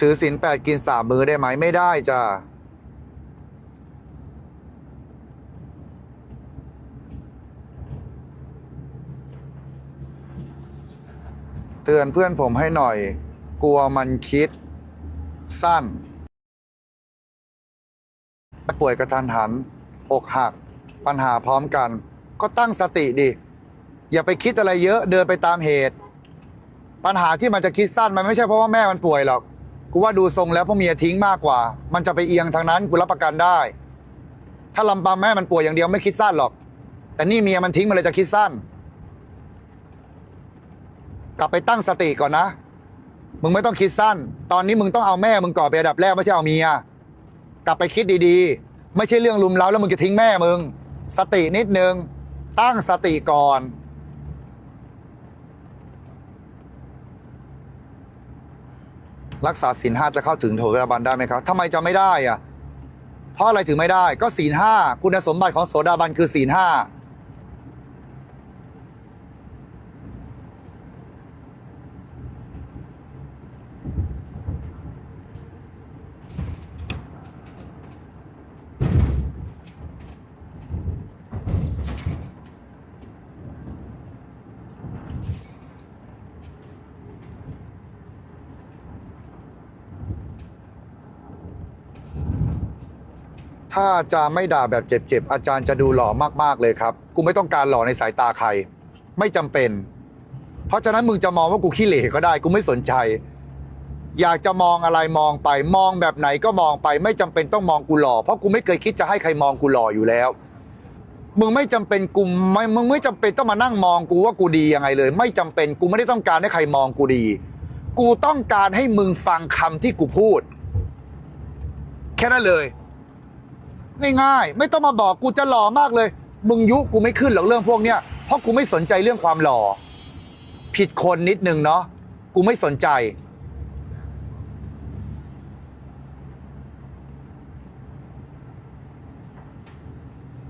ซื้อสินแปดกินสามมือได้ไหมไม่ได้จ้ะเตือนเพื่อนผมให้หน่อย กลัวมันคิด สั้น ป่วยกระทันหันอกหัก ปัญหาพร้อมกัน ก็ตั้งสติดิ อย่าไปคิดอะไรเยอะเดินไปตามเหตุ ปัญหาที่มันจะคิดสั้นมันไม่ใช่เพราะว่าแม่มันป่วยหรอก กูว่าดูทรงแล้วพ่อเมียทิ้งมากกว่า มันจะไปเอียงทางนั้นกูรับประกันได้ ถ้าลำปางแม่มันป่วยอย่างเดียวไม่คิดสั้นหรอก แต่นี่เมียมันทิ้งมันเลยจะคิดสั้น กลับไปตั้งสติก่อนนะ มึงไม่ต้องคิดสั้น ตอนนี้มึงต้องเอาแม่มึงก่อนไปอันดับแรกไม่ใช่เอาเมีย กลับไปคิดดีๆ ไม่ใช่เรื่องลุมเล้าแล้วมึงจะทิ้งแม่มึง สตินิดนึง ตั้งสติก่อน รักษาศีลห้าจะเข้าถึงโสดาบันได้ไหมครับทำไมจะไม่ได้อะเพราะอะไรถึงไม่ได้ ก็ศีลห้าคุณสมบัติของโสดาบันคือศีลห้า ถ้าอาจารย์ไม่ด่าแบบเจ็บๆอาจารย์จะดูหล่อมากๆเลยครับกูไม่ต้องการหล่อในสายตาใคร ไม่จำเป็น เพราะฉะนั้นมึงจะมองว่ากูขี้เหร่ก็ได้กูไม่สนใจ อยากจะมองอะไรมองไป มองแบบไหนก็มองไป ไม่จำเป็นต้องมองกูหล่อเพราะกูไม่เคยคิดจะให้ใครมองกูหล่ออยู่แล้วมึงไม่จำเป็นกูไม่มึงไม่จำเป็นต้องมานั่งมองกูว่ากูดียังไงเลย ไม่จำเป็นกูไม่ได้ต้องการให้ใครมองกูดี กูต้องการให้มึงฟังคำที่กูพูด แค่นั้นเลย ง่ายๆไม่ต้องมาบอกกูจะหล่อมากเลย มึงยุกูไม่ขึ้นหรอกเรื่องพวกเนี้ยเพราะกูไม่สนใจเรื่องความหล่อ ผิดคนนิดนึงเนาะกูไม่สนใจ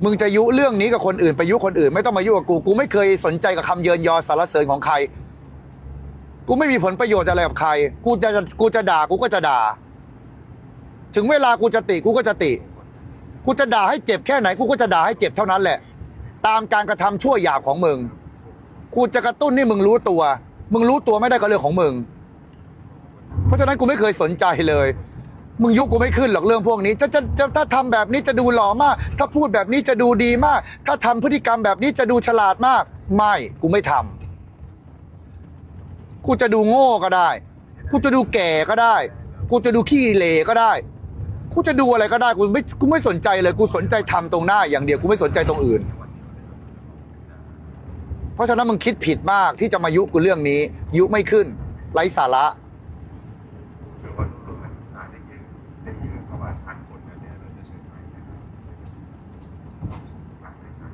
มึงจะยุเรื่องนี้กับคนอื่นไปยุคนอื่น ไม่ต้องมายุกับกู กูไม่เคยสนใจกับคำเยินยอสารเสริญของใคร กูไม่มีผลประโยชน์อะไรกับใคร กูจะกูจะด่ากูก็จะด่า ถึงเวลากูจะติกูก็จะติ กูจะด่าให้เจ็บแค่ไหนกูก็จะด่าให้เจ็บเท่านั้นแหละ ตามการกระทำชั่วหยาบของมึงกูจะกระตุ้นให้มึงรู้ตัว มึงรู้ตัวไม่ได้ก็เรื่องของมึง เพราะฉะนั้นกูไม่เคยสนใจเลย มึงยุคกูไม่ขึ้นหรอกเรื่องพวกนี้จะจะจะถ้าทำแบบนี้จะดูหล่อมาก ถ้าพูดแบบนี้จะดูดีมาก ถ้าทำพฤติกรรมแบบนี้จะดูฉลาดมาก ไม่กูไม่ทำกูจะดูโง่ก็ได้ กูจะดูแก่ก็ได้ กูจะดูขี้เหร่ก็ได้ กูจะดูอะไรก็ได้กูไม่กูไม่สนใจเลยกูสนใจทำตรงหน้าอย่างเดียวกูไม่สนใจตรงอื่น เพราะฉะนั้นมึงคิดผิดมากที่จะมายุกูเรื่องนี้ ยุไม่ขึ้นไร้สาระ หรือว่าลงนักศึกษาได้เยอะได้เยอะประมาณพันคนนะเนี่ยเราจะเชิญไปนะครับฝากด้วยครับ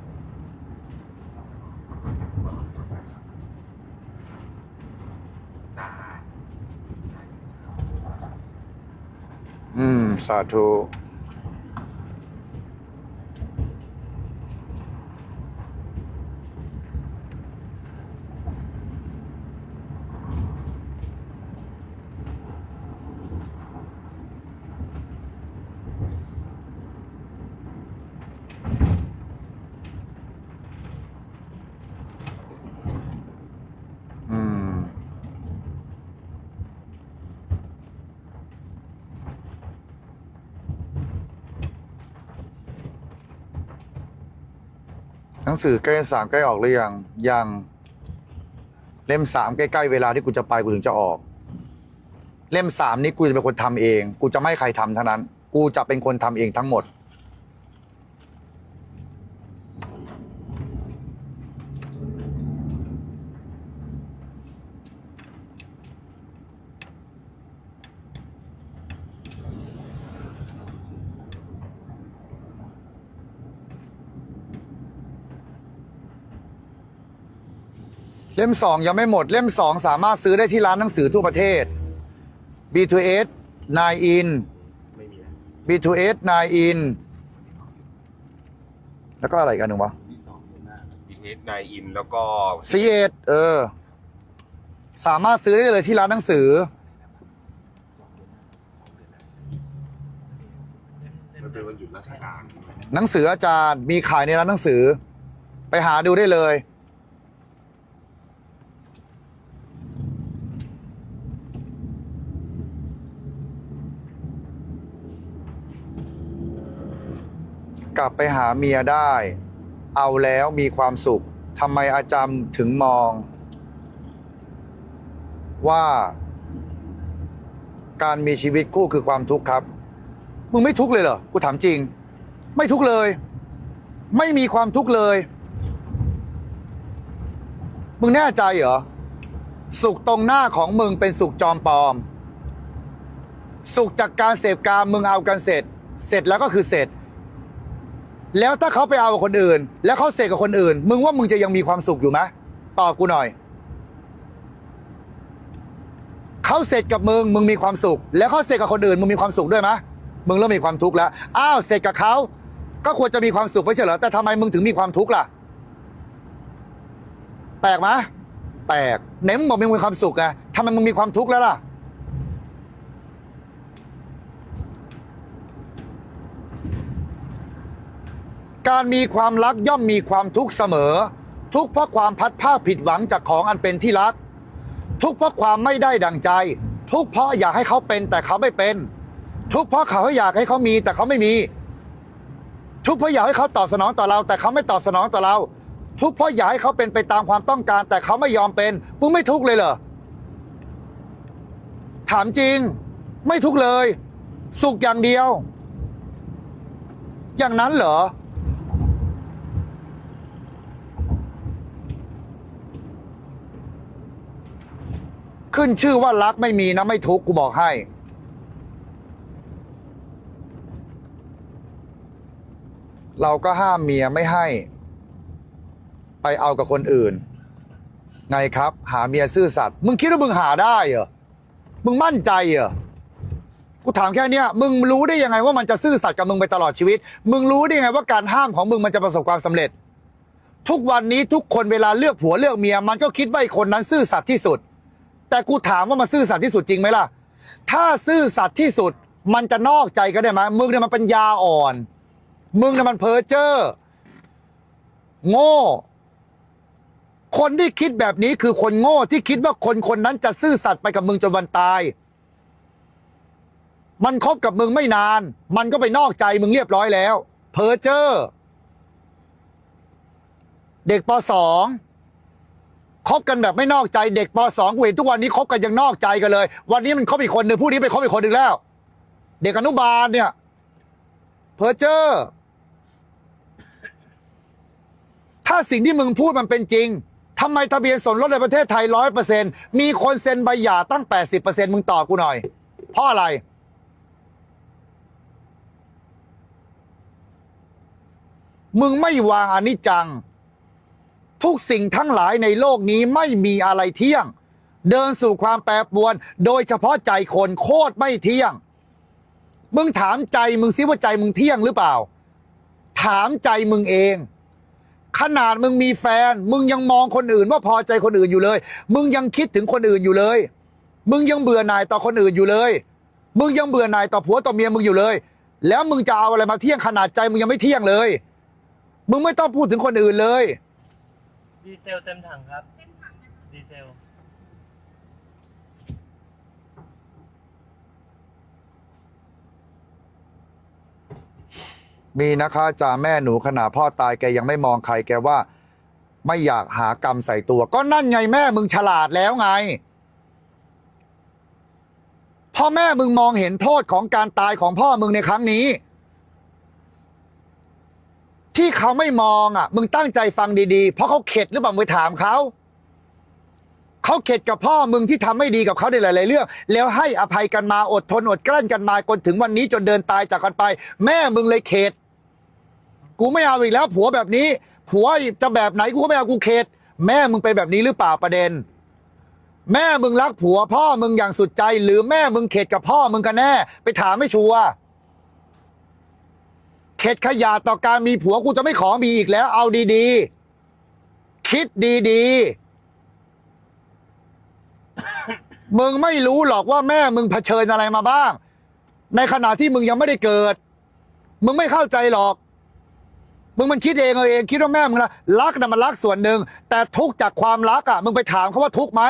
ได้ อืมส งสือใกล้สามใกล้ออกหรือยังยังเล่มสามใกล้ๆเวลาที่กูจะไปกูถึงจะออก เล่มสามนี้กูจะเป็นคนทำเอง กูจะไม่ให้ใครทำทั้งนั้น กูจะเป็นคนทำเองทั้งหมด เล่มสองยังไม่หมดเล่มสองสามารถซื้อได้ที่ร้านหนังสือทั่วประเทศ B2S 9 in B2S 9 in แล้วก็อะไรกันหนึ่งวะ ดีเอสนายอินแล้วก็ C8 เออ สามารถซื้อได้เลยที่ร้านหนังสือ มันเป็นวันหยุดราชการ หนังสืออาจารย์มีขายในร้านหนังสือ ไปหาดูได้เลย ไปหาเมียได้ เอาแล้วมีความสุขทำไมอาจารย์ถึงมอง ว่า การมีชีวิตคู่คือความทุกข์ครับ มึงไม่ทุกข์เลยเหรอ กูถามจริง ไม่ทุกข์เลย ไม่มีความทุกข์เลย มึงแน่ใจเหรอ สุขตรงหน้าของมึงเป็นสุขจอมปลอม สุขจากการเสพการมึงเอากันเสร็จ เสร็จแล้วก็คือเสร็จ แล้วถ้าเขาไปเอากับคนอื่น แล้วเขาเสกกับคนอื่น มึงว่ามึงจะยังมีความสุขอยู่ไหมตอบกูหน่อย เขาเสร็จกับมึง มึงมีความสุข แล้วเขาเสร็จกับคนอื่น มึงมีความสุขด้วยไหมมึงเริ่มมีความทุกข์แล้ว อ้าวเสร็จกับเขาก็ควรจะมีความสุขไม่ใช่เหรอ แต่ทำไมมึงถึงมีความทุกข์ล่ะ แปลกไหมแปลกไหนมึงบอกมึงมีความสุขไงทำไมมึงมีความทุกข์แล้วล่ะ การมีความรักย่อมมีความทุกข์เสมอ ทุกข์เพราะความพัดภาผิดหวังจากของอันเป็นที่รัก ทุกข์เพราะความไม่ได้ดังใจ ทุกข์เพราะอยากให้เขาเป็นแต่เขาไม่เป็น ทุกข์เพราะเขาอยากให้เขามีแต่เขาไม่มี ทุกข์เพราะอยากให้เขาตอบสนองต่อเรา แต่เขาไม่ตอบสนองต่อเรา ทุกข์เพราะอยากให้เขาเป็นไปตามความต้องการ แต่เขาไม่ยอมเป็นมึงไม่ทุกข์เลยเหรอถามจริง ไม่ทุกข์เลย สุขอย่างเดียว อย่างนั้นเหรอ ขึ้นชื่อว่ารักไม่มีนะไม่ทุกข์กูบอกให้ เราก็ห้ามเมียไม่ให้ ไปเอากับคนอื่น ไงครับ หาเมียซื่อสัตย์มึงคิดว่ามึงหาได้เหรอมึงมั่นใจเหรอกูถามแค่เนี้ยมึงรู้ได้ยังไงว่ามันจะซื่อสัตย์กับมึงไปตลอดชีวิต มึงรู้ได้ยังไงว่าการห้ามของมึงมันจะประสบความสำเร็จ ทุกวันนี้ทุกคนเวลาเลือกผัวเลือกเมีย มันก็คิดว่าไอ้คนนั้นซื่อสัตย์ที่สุด แต่กูถามว่ามันซื่อสัตย์ที่สุดจริงไหมล่ะ ถ้าซื่อสัตย์ที่สุดมันจะนอกใจก็ได้ไหมมึงเนี่ยมันเป็นยาอ่อน มึงเนี่ยมันเพ้อเจ้อโง่ คนที่คิดแบบนี้คือคนโง่ที่คิดว่าคนคนนั้นจะซื่อสัตย์ไปกับมึงจนวันตาย มันคบกับมึงไม่นาน มันก็ไปนอกใจมึงเรียบร้อยแล้ว เพ้อเจ้อเด็กปสอง คบกันแบบไม่นอกใจเด็กปสองกูเห็นทุกวันนี้คบกันยังนอกใจกันเลย วันนี้มันคบอีกคนหนึ่งผู้นี้ไปคบอีกคนหนึ่งแล้ว เด็กอนุบาลเนี่ยเพอเจอร์ถ้าสิ่งที่มึงพูดมันเป็นจริงทำไมทะเบียนสมรสในประเทศไทยร้อยเปอร์เซ็นมีคนเซ็นใบหย่าตั้งแปดสิบเปอร์เซ็นมึงตอบกูหน่อย เพราะอะไร มึงไม่วางอนิจจัง ทุกสิ่งทั้งหลายในโลกนี้ไม่มีอะไรเที่ยง เดินสู่ความแปรปรวน โดยเฉพาะใจคนโคตรไม่เที่ยง มึงถามใจมึงซิว่าใจมึงเที่ยงหรือเปล่า ถามใจมึงเอง ขนาดมึงมีแฟน มึงยังมองคนอื่นว่าพอใจคนอื่นอยู่เลย มึงยังคิดถึงคนอื่นอยู่เลย มึงยังเบื่อหน่ายต่อคนอื่นอยู่เลย มึงยังเบื่อหน่ายต่อผัวต่อเมียมึงอยู่เลย แล้วมึงจะเอาอะไรมาเที่ยงขนาดใจมึงยังไม่เที่ยงเลย มึงไม่ต้องพูดถึงคนอื่นเลย ดีเซลเต็มถังครับดีเซล มีนะคะจ่าแม่หนูขนาดพ่อตายแกยังไม่มองใครแกว่า ไม่อยากหากรรมใส่ตัว ก็นั่นไงแม่มึงฉลาดแล้วไงพ่อแม่มึงมองเห็นโทษของการตายของพ่อมึงในครั้งนี้ ที่เขาไม่มองอะ มึงตั้งใจฟังดีๆ เพราะเขาเข็ดหรือเปล่ามึงไปถามเขาเขาเข็ดกับพ่อมึงที่ทำไม่ดีกับเขาในหลาย ๆ เรื่อง แล้วให้อภัยกันมาอดทนอดกลั้นกันมาจนถึงวันนี้จนเดินตายจากกันไป แม่มึงเลยเข็ดกูไม่เอาอีกแล้ว ผัวแบบนี้ ผัวจะแบบไหนกูก็ไม่เอากูเข็ดแม่มึงเป็นแบบนี้หรือเปล่าประเด็น แม่มึงรักผัวพ่อมึงอย่างสุดใจ หรือแม่มึงเข็ดกับพ่อมึงกันแน่ ไปถามไม่ชัวร์ เข็ดขยาดต่อการมีผัวกูจะไม่ขอมีอีกแล้ว เอาดีๆ คิดดีๆ มึงไม่รู้หรอกว่าแม่มึงเผชิญอะไรมาบ้าง ในขณะที่มึงยังไม่ได้เกิด มึงไม่เข้าใจหรอก มึงมันคิดเองเอาเอง คิดว่าแม่มึงนะรักนะมันรักส่วนหนึ่งแต่ทุกจากความรักอะ มึงไปถามเขาว่าทุกไหม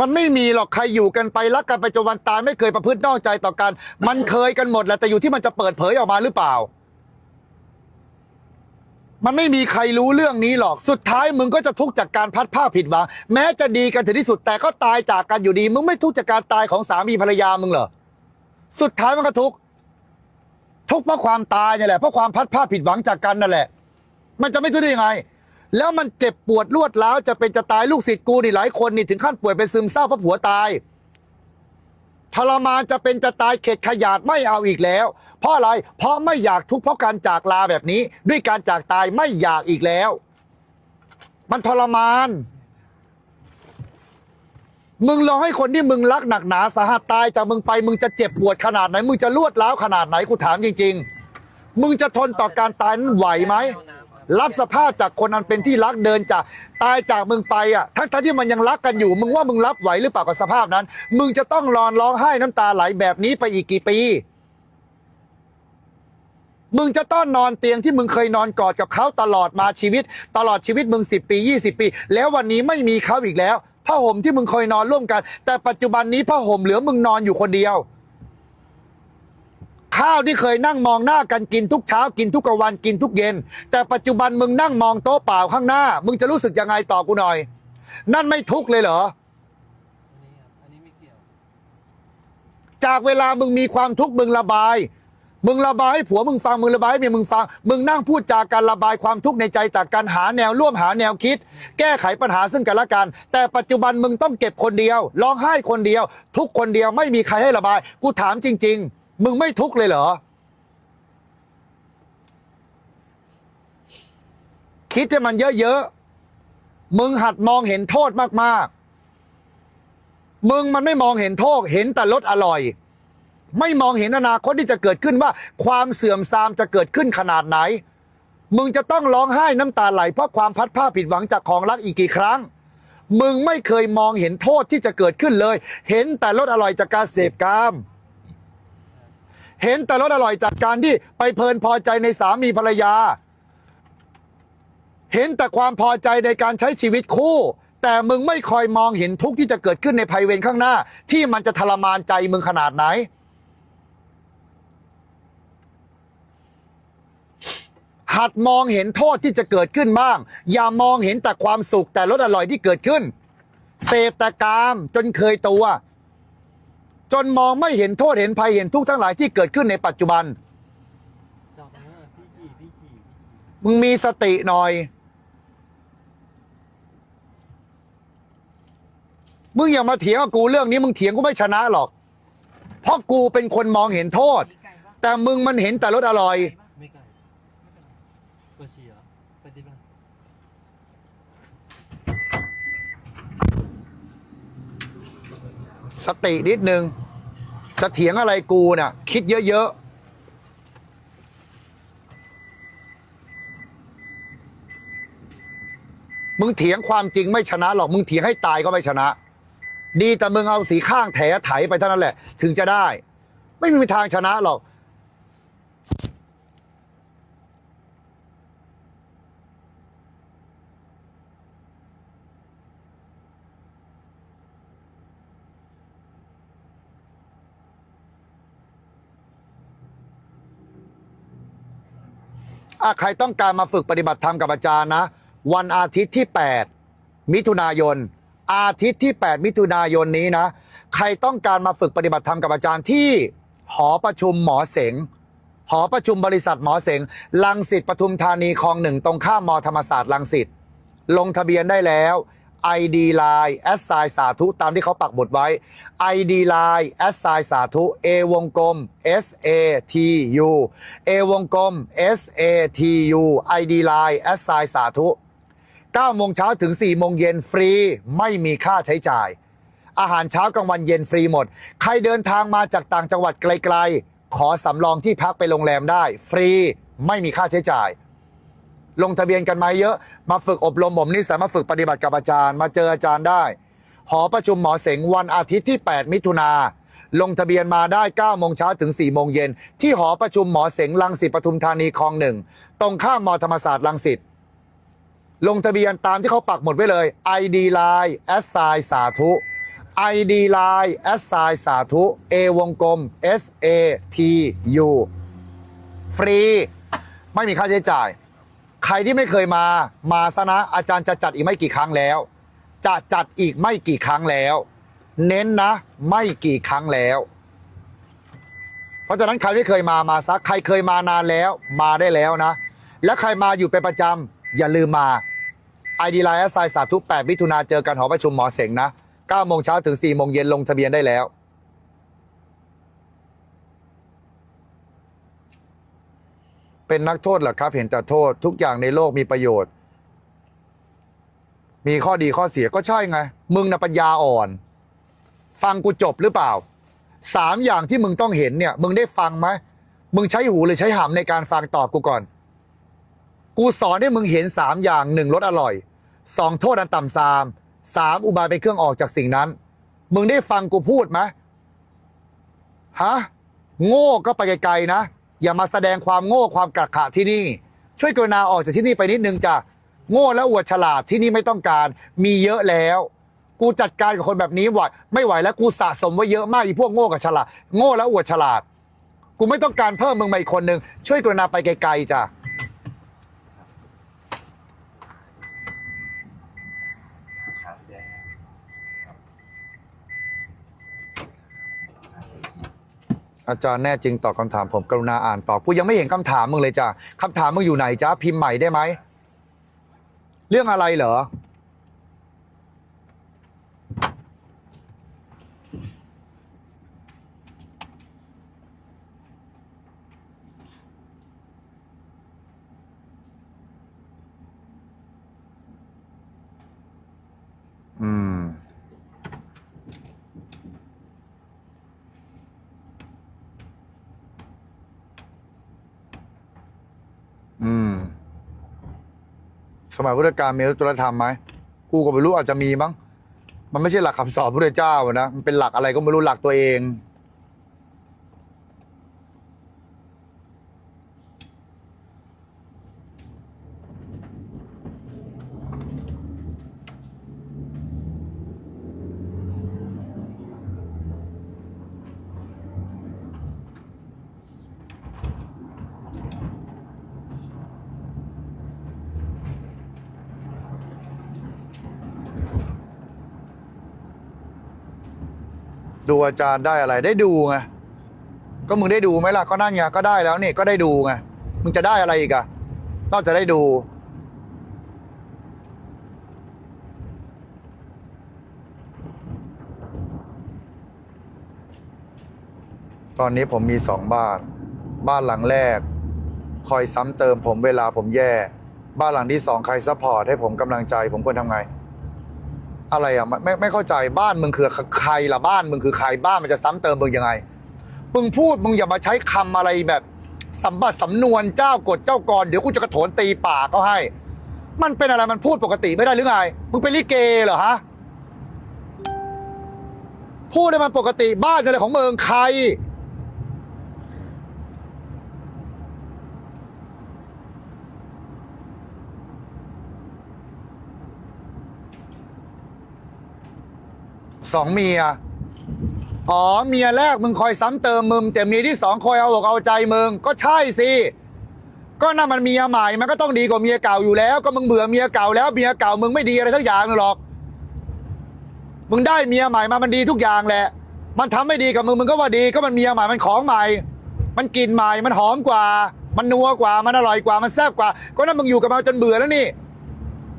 มันไม่มีหรอกใครอยู่กันไปรักกันไปจนวันตายไม่เคยประพฤตินอกใจต่อกัน มันเคยกันหมดแหละแต่อยู่ที่มันจะเปิดเผยออกมาหรือเปล่า มันไม่มีใครรู้เรื่องนี้หรอกสุดท้ายมึงก็จะทุกข์จากการพัดผ้าผิดหวังแม้จะดีกันถึงที่สุดแต่ก็ตายจากกันอยู่ดี มึงไม่ทุกข์จากการตายของสามีภรรยามึงเหรอสุดท้ายมันก็ทุกข์ทุกข์เพราะความตายเนี่ยแหละเพราะความพัดผ้าผิดหวังจากกันนั่นแหละ มันจะไม่ทุกข์ได้ยังไง แล้วมันเจ็บปวดรวดร้าวจะเป็นจะตายลูกศิษย์กูนี่หลายคนนี่ถึงขั้นป่วยเป็นซึมเศร้าเพราะผัวตายทรมานจะเป็นจะตายเข็ดขยาดไม่เอาอีกแล้ว เพราะอะไร เพราะไม่อยากทุกข์เพราะการจากลาแบบนี้ ด้วยการจากตายไม่อยากอีกแล้ว มันทรมาน มึงลองให้คนที่มึงรักหนักหนาสาหัสตายจากมึงไป มึงจะเจ็บปวดขนาดไหน มึงจะรวดร้าวขนาดไหนกูถามจริง ๆ มึงจะทนต่อการตายนั้นไหวไหม รับสภาพจากคนอันเป็นที่รักเดินจากตายจากมึงไปอะทั้งทที่มันยังรักกันอยู่ มึงว่ามึงรับไหวหรือเปล่ากับสภาพนั้น มึงจะต้องรอนร้องไห้น้ำตาไหลแบบนี้ไปอีกกี่ปี มึงจะต้องนอนเตียงที่มึงเคยนอนกอดกับเขาตลอดมาชีวิต ตลอดชีวิตมึงสิบปี20ปี แล้ววันนี้ไม่มีเขาอีกแล้วผ้าห่มที่มึงเคยนอนร่วมกัน แต่ปัจจุบันนี้ผ้าห่มเหลือมึงนอนอยู่คนเดียว ข้าวที่เคยนั่งมองหน้ากันกินทุกเช้ากินทุกกลางวันกินทุกเย็น แต่ปัจจุบันมึงนั่งมองโต๊ะเปล่าข้างหน้า มึงจะรู้สึกยังไงต่อกูหน่อย นั่นไม่ทุกข์เลยเหรอจากเวลามึงมีความทุกข์มึงระบาย มึงระบายให้ผัวมึงฟังมึงระบายให้เมียมึงฟัง มึงนั่งพูดจากการระบายความทุกข์ในใจจากการหาแนวร่วมหาแนวคิด แก้ไขปัญหาซึ่งกันและกัน แต่ปัจจุบันมึงต้องเก็บคนเดียวร้องไห้คนเดียว ทุกคนเดียวไม่มีใครให้ระบาย กูถามจริง ๆ มึงไม่ทุกข์เลยเหรอ คิดให้มันเยอะๆ มึงหัดมองเห็นโทษมากๆ มึงมันไม่มองเห็นโทษ เห็นแต่รสอร่อย ไม่มองเห็นอนาคตที่จะเกิดขึ้นว่า ความเสื่อมทรามจะเกิดขึ้นขนาดไหน มึงจะต้องร้องไห้น้ำตาไหลเพราะความพัดผ้าผิดหวังจากของรักอีกกี่ครั้งมึงไม่เคยมองเห็นโทษที่จะเกิดขึ้นเลย เห็นแต่รสอร่อยจากการเสพกาม เห็นแต่รสอร่อยจากการที่ไปเพลินพอใจในสามีภรรยา เห็นแต่ความพอใจในการใช้ชีวิตคู่ แต่มึงไม่คอยมองเห็นทุกข์ที่จะเกิดขึ้นในภายเวรข้างหน้า ที่มันจะทรมานใจมึงขนาดไหน หัดมองเห็นโทษที่จะเกิดขึ้นบ้าง อย่ามองเห็นแต่ความสุขแต่รสอร่อยที่เกิดขึ้นเสพแต่กามจนเคยตัว จนมองไม่เห็นโทษเห็นภัยเห็นทุกข์ทั้งหลายที่เกิดขึ้นในปัจจุบันจอดตรงนั้นอพี่ขี่พี่ขี่มึงมีสติหน่อย มึงอย่ามาเถียงกับกูเรื่องนี้มึงเถียงกูไม่ชนะหรอก เพราะกูเป็นคนมองเห็นโทษ แต่มึงมันเห็นแต่รสอร่อย ไก่ป็นไรเปิดฉี่เหรอไปดิบ้าง สตินิดนึงจะเถียงอะไรกูน่ะ คิดเยอะๆมึงเถียงความจริงไม่ชนะหรอก มึงเถียงให้ตายก็ไม่ชนะ ดีแต่มึงเอาสีข้างแถไถไปเท่านั้นแหละ ถึงจะได้ ไม่มีทางชนะหรอก อะใครต้องการมาฝึกปฏิบัติธรรมกับอาจารย์นะ วันอาทิตย์ที่ 8 มิถุนายน อาทิตย์ที่ 8 มิถุนายนนี้นะ ใครต้องการมาฝึกปฏิบัติธรรมกับอาจารย์ที่หอประชุมหมอเสงหอประชุมบริษัทหมอเสงลังสิตปทุมธานีคลองหนึ่งตรงข้ามมธรรมศาสตร์ลังสิตลงทะเบียนได้แล้ว ID Line แอสไซสาธุตามที่เขาปักบทไว้ ID Line แอสไซสาธุ A วงกลม S A T U A วงกลม S A T U ID Line แอสไซสาธุ9โมงเช้าถึง4โมงเย็นฟรีไม่มีค่าใช้จ่าย อาหารเช้ากลางวันเย็นฟรีหมด ใครเดินทางมาจากต่างจังหวัดไกลๆ ขอสำรองที่พักไปโรงแรมได้ ฟรีไม่มีค่าใช้จ่าย ลงทะเบียนกันมาเยอะ มาฝึกอบรมบ่มนิสัยมาฝึกปฏิบัติกับอาจารย์ มาเจออาจารย์ได้ หอประชุมหมอเสงวันอาทิตย์ที่ 8 มิถุนาลงทะเบียนมาได้9โมงเช้าถึง4โมงเย็นที่หอประชุมหมอเสงลังสิตปทุมธานีคลองหนึ่งตรงข้ามมอธรรมศาสตร์ลังสิตลงทะเบียนตามที่เขาปักหมดไว้เลย ID Line แอสไซสาธุ ID Line แอสไซสาธุ A วงกลม S A T U ฟรี ไม่มีค่าใช้จ่าย ใครที่ไม่เคยมามาซะนะอาจารย์จะจัดอีกไม่กี่ครั้งแล้ว จะจัดอีกไม่กี่ครั้งแล้ว เน้นนะ ไม่กี่ครั้งแล้ว เพราะฉะนั้นใครไม่เคยมามาซักใครเคยมานานแล้ว มาได้แล้วนะ และใครมาอยู่เป็นประจำอย่าลืมมาไอดีไลน์ไซสาธุ8มิถุนาเจอกันหอประชุมหมอเสงนะ9โมงเช้าถึง4โมงเย็นลงทะเบียนได้แล้ว เป็นนักโทษเหรอครับ เห็นแต่โทษทุกอย่างในโลกมีประโยชน์ มีข้อดีข้อเสียก็ใช่ไง มึงนะปัญญาอ่อน ฟังกูจบหรือเปล่าสามอย่างที่มึงต้องเห็นเนี่ย มึงได้ฟังไหมมึงใช้หูหรือใช้หำในการฟังตอบกูก่อน กูสอนให้มึงเห็นสามอย่างหนึ่งรสอร่อยสองโทษอันต่ำซามสามอุบายเป็นเครื่องออกจากสิ่งนั้น มึงได้ฟังกูพูดไหมฮะโง่ก็ไปไกลๆนะ อย่ามาแสดงความโง่ความกระขะที่นี่ ช่วยกรุณาออกจากที่นี่ไปนิดนึงจ้ะโง่และอวดฉลาดที่นี่ไม่ต้องการ มีเยอะแล้ว กูจัดการกับคนแบบนี้ไหวไม่ไหวแล้วกูสะสมไว้เยอะมากอีพวกโง่กับฉลาด โง่และอวดฉลาด กูไม่ต้องการเพิ่มมึงมาอีกคนนึงช่วยกรุณาไปไกลๆจ้ะ ครับแย่ครับ อาจารย์แน่จริงตอบคำถามผมกรุณาอ่านตอบกูยังไม่เห็นคำถามมึงเลยจ้ะคำถามมึงอยู่ไหนจ้าพิมพ์ใหม่ได้ไหมเรื่องอะไรเหรอ สมัยพุทธกาลมีอุตตรธรรมไหมกูก็ไม่รู้อาจจะมีมั้งมันไม่ใช่หลักคำสอนพระเจ้านะมันเป็นหลักอะไรก็ไม่รู้หลักตัวเอง อาจารย์ได้อะไรได้ดูไงก็มึงได้ดูไหมล่ะก็นั่นไงก็ได้แล้วนี่ก็ได้ดูไงมึงจะได้อะไรอีกอะนอกจากได้ดู ตอนนี้ผมมีสองบ้าน บ้านหลังแรก คอยซ้ำเติมผมเวลาผมแย่ บ้านหลังที่สองใครซัพพอร์ตให้ผมกำลังใจผมควรทำไง อะไรอะไม่ไม่เข้าใจบ้านมึงคือใครล่ะบ้านมึงคือใครบ้านมันจะซ้ำเติมมึงยังไงมึงพูดมึงอย่ามาใช้คำอะไรแบบสัมบัติสำนวนเจ้ากฎเจ้ากรเดี๋ยวกูจะกระโถนตีปากเขาให้ มันเป็นอะไรมันพูดปกติไม่ได้หรือไง มึงเป็นลิเกเหรอฮะพูดให้มันปกติบ้านอะไรของเมึงใคร สองเมีย อ๋อเมียแรกมึงคอยซ้ำเติมมึงแต่เมียที่สองคอยเอาอกเอาใจมึงก็ใช่สิก็นั่นมันเมียใหม่มันก็ต้องดีกว่าเมียเก่าอยู่แล้ว ก็มึงเบื่อเมียเก่าแล้วเมียเก่ามึงไม่ดีอะไรทั้งอย่างหรอก มึงได้เมียใหม่มามันดีทุกอย่างแหละ มันทำไม่ดีกับมึงมึงก็ว่าดีก็มันเมียใหม่มันของใหม่ มันกลิ่นใหม่มันหอมกว่า มันนัวกว่ามันอร่อยกว่ามันแซ่บกว่า ก็นั่นมึงอยู่กับมันจนเบื่อแล้วนี่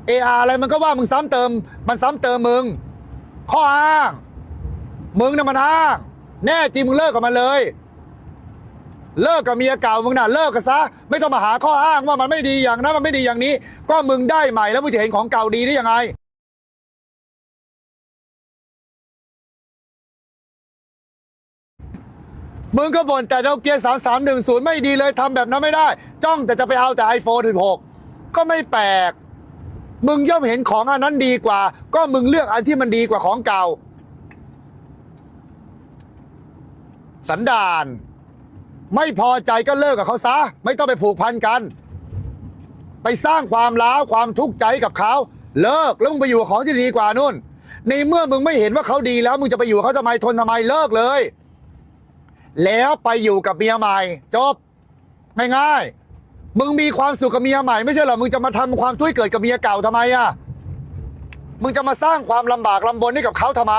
เออาอะไรมันก็ว่ามึงซ้ำเติม มันซ้ำเติมมึง ข้ออ้าง มึงน่ะมันอ้าง แน่จริงมึงเลิกกับมันเลย เลิกกับเมียเก่ามึงน่ะเลิกกันซะ ไม่ต้องมาหาข้ออ้างว่ามันไม่ดีอย่างนั้นมันไม่ดีอย่างนี้ ก็มึงได้ใหม่แล้วมึงจะเห็นของเก่าดีได้ยังไงมึงก็บ่นแต่โนเกียสามสามหนึ่งศูนย์ไม่ดีเลยทำแบบนั้นไม่ได้ จ้องแต่จะไปเอาแต่ iPhone 16 ก็ไม่แปลก มึงย่อมเห็นของอันนั้นดีกว่า ก็มึงเลือกอันที่มันดีกว่าของเก่า สันดาน ไม่พอใจก็เลิกกับเขาซะ ไม่ต้องไปผูกพันกัน ไปสร้างความร้าวความทุกข์ใจกับเขา เลิกแล้วมึงไปอยู่กับของที่ดีกว่านู่น ในเมื่อมึงไม่เห็นว่าเขาดีแล้ว มึงจะไปอยู่เขาทำไมทนทำไมเลิกเลย แล้วไปอยู่กับเมียใหม่จบง่ายๆ มึงมีความสุขกับเมียใหม่ไม่ใช่เหรอ มึงจะมาทำความทุกข์ให้เกิดกับเมียเก่าทำไมอะ มึงจะมาสร้างความลำบากลำบนให้กับเขาทำไม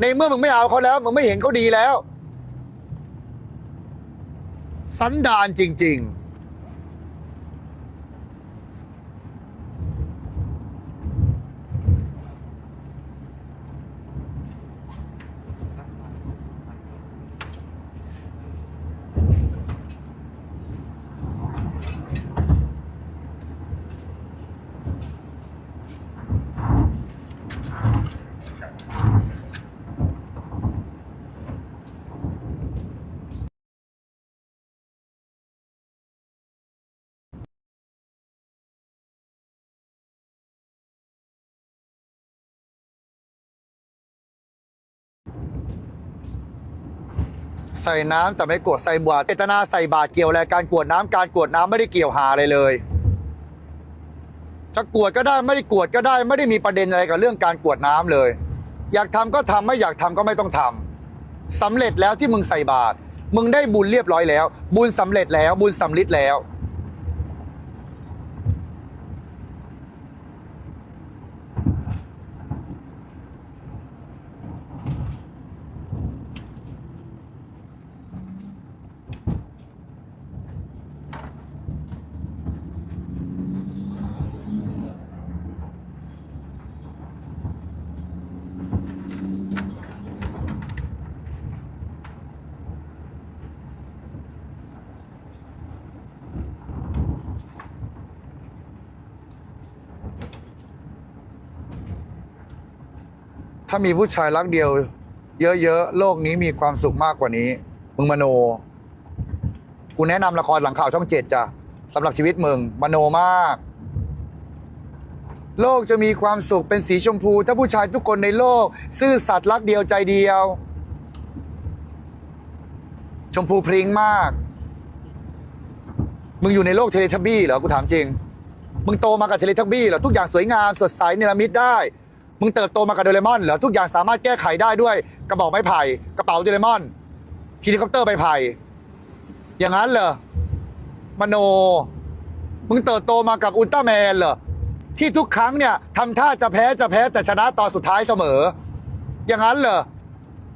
ในเมื่อมึงไม่เอาเขาแล้ว มึงไม่เห็นเขาดีแล้ว สันดานจริง ๆ ใส่น้ำแต่ไม่กวดใส่บาตรเจตนาใส่บาตรเกี่ยวอะไรการกวดน้ำการกวดน้ำไม่ได้เกี่ยวหาอะไรเลยจะกวดก็ได้ไม่ได้กวดก็ได้ไม่ได้มีประเด็นอะไรกับเรื่องการกวดน้ำเลย อยากทำก็ทำไม่อยากทำก็ไม่ต้องทำสำเร็จแล้วที่มึงใส่บาตรมึงได้บุญเรียบร้อยแล้ว บุญสำเร็จแล้วบุญสำลิดแล้ว ถ้ามีผู้ชายรักเดียว เยอะๆ โลกนี้มีความสุขมากกว่านี้ มึงมโน กูแนะนำละครหลังข่าวช่องเจ็ดจ้ะสำหรับชีวิตมึงมโนมาก โลกจะมีความสุขเป็นสีชมพู ถ้าผู้ชายทุกคนในโลก ซื่อสัตย์รักเดียวใจเดียว ชมพูพริ้งมาก มึงอยู่ในโลกเทเลทับบี้เหรอกูถามจริง มึงโตมากับเทเลทับบี้เหรอทุกอย่างสวยงามสดใสเนรมิตได้ มึงเติบโตมากับโดเรมอนเหรอทุกอย่างสามารถแก้ไขได้ด้วยกระบอกไม้ไผ่กระเป๋าโดเรมอนเฮลิคอปเตอร์ใบไผ่อย่างนั้นเหรอมโน มึงเติบโตมากับอุลตร้าแมนเหรอที่ทุกครั้งเนี่ยทำท่าจะแพ้จะแพ้แต่ชนะตอนสุดท้ายเสมอ อย่างนั้นเหรอ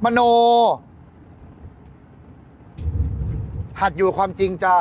มโน หัดอยู่ความจริงจ้า